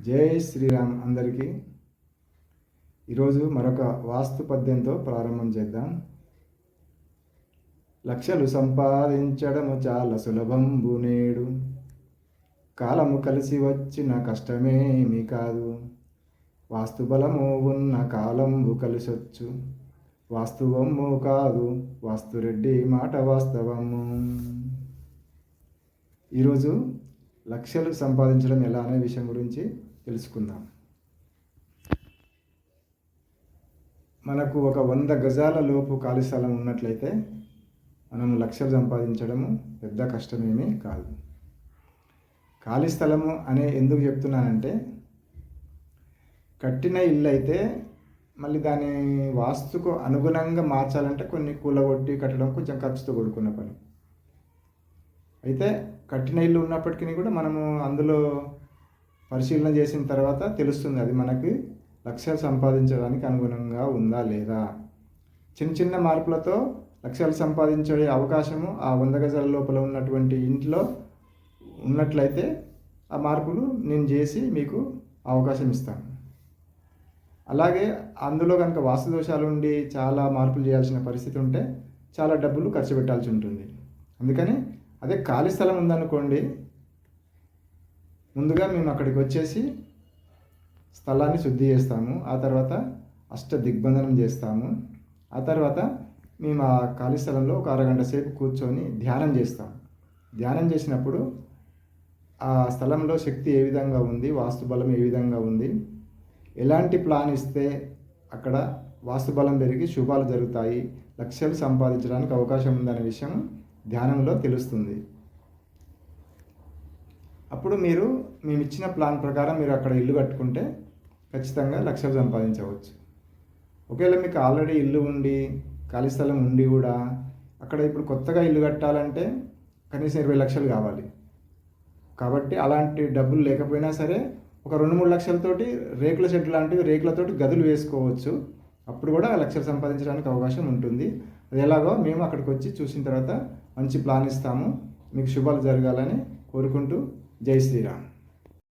జై శ్రీరామ్ అందరికీ. ఈరోజు మరొక వాస్తు పద్యంతో ప్రారంభం చేద్దాం. లక్షలు సంపాదించడము చాలా సులభంబు నేడు. కాలము కలిసి వచ్చిన కష్టమేమి కాదు. వాస్తుబలము ఉన్న కాలంబు కలిసొచ్చు. వాస్తువమ్ము కాదు వాస్తురెడ్డి మాట వాస్తవము. ఈరోజు లక్షలు సంపాదించడం ఎలా అనే విషయం గురించి తెలుసుకుందాం. మనకు ఒక వంద గజాల లోపు ఖాళీ స్థలం ఉన్నట్లయితే మనం లక్షలు సంపాదించడము పెద్ద కష్టమేమీ కాదు. ఖాళీ స్థలము అనే ఎందుకు చెప్తున్నానంటే కట్టిన ఇల్లు అయితే మళ్ళీ దాని వాస్తుకు అనుగుణంగా మార్చాలంటే కొన్ని కూలగొట్టి కట్టడం కొంచెం ఖర్చుతో కూడుకున్న పని. అయితే కట్టిన ఇల్లు ఉన్నప్పటికీ కూడా మనము అందులో పరిశీలన చేసిన తర్వాత తెలుస్తుంది అది మనకి లక్ష్యాలు సంపాదించడానికి అనుగుణంగా ఉందా లేదా. చిన్న చిన్న మార్పులతో లక్ష్యాలు సంపాదించే అవకాశము ఆ వంద గజాల లోపల ఉన్నటువంటి ఇంట్లో ఉన్నట్లయితే ఆ మార్పులు నేను చేసి మీకు అవకాశం ఇస్తాను. అలాగే అందులో కనుక వాస్తు దోషాలు ఉండి చాలా మార్పులు చేయాల్సిన పరిస్థితి ఉంటే చాలా డబ్బులు ఖర్చు పెట్టాల్సి ఉంటుంది. అందుకని అదే ఖాళీ స్థలం ఉందనుకోండి ముందుగా మేము అక్కడికి వచ్చేసి స్థలాన్ని శుద్ధి చేస్తాము. ఆ తర్వాత అష్ట దిగ్బంధనం చేస్తాము. ఆ తర్వాత మేము ఆ ఖాళీ స్థలంలో ఒక అరగంట సేపు కూర్చొని ధ్యానం చేస్తాం ధ్యానం చేసినప్పుడు ఆ స్థలంలో శక్తి ఏ విధంగా ఉంది? వాస్తుబలం ఏ విధంగా ఉంది? ఎలాంటి ప్లాన్ ఇస్తే అక్కడ వాస్తుబలం పెరిగి శుభాలు జరుగుతాయి? లక్ష్యాలు సంపాదించడానికి అవకాశం ఉందనే విషయం ధ్యానంలో తెలుస్తుంది. అప్పుడు మీరు మేము ఇచ్చిన ప్లాన్ ప్రకారం మీరు అక్కడ ఇల్లు కట్టుకుంటే ఖచ్చితంగా లక్షలు సంపాదించవచ్చు. ఒకవేళ మీకు ఆల్రెడీ ఇల్లు ఉండి ఖాళీ స్థలం ఉండి కూడా అక్కడ ఇప్పుడు కొత్తగా ఇల్లు కట్టాలంటే కనీసం ఇరవై లక్షలు కావాలి. కాబట్టి అలాంటి డబ్బులు లేకపోయినా సరే ఒక రెండు మూడు లక్షలతోటి రేకుల షెడ్ లాంటివి రేకులతోటి గదులు వేసుకోవచ్చు. అప్పుడు కూడా లక్షలు సంపాదించడానికి అవకాశం ఉంటుంది. అది ఎలాగో మేము అక్కడికి వచ్చి చూసిన తర్వాత మంచి ప్లాన్ ఇస్తాము. మీకు శుభాలు జరగాలని కోరుకుంటూ జై శ్రీరామ్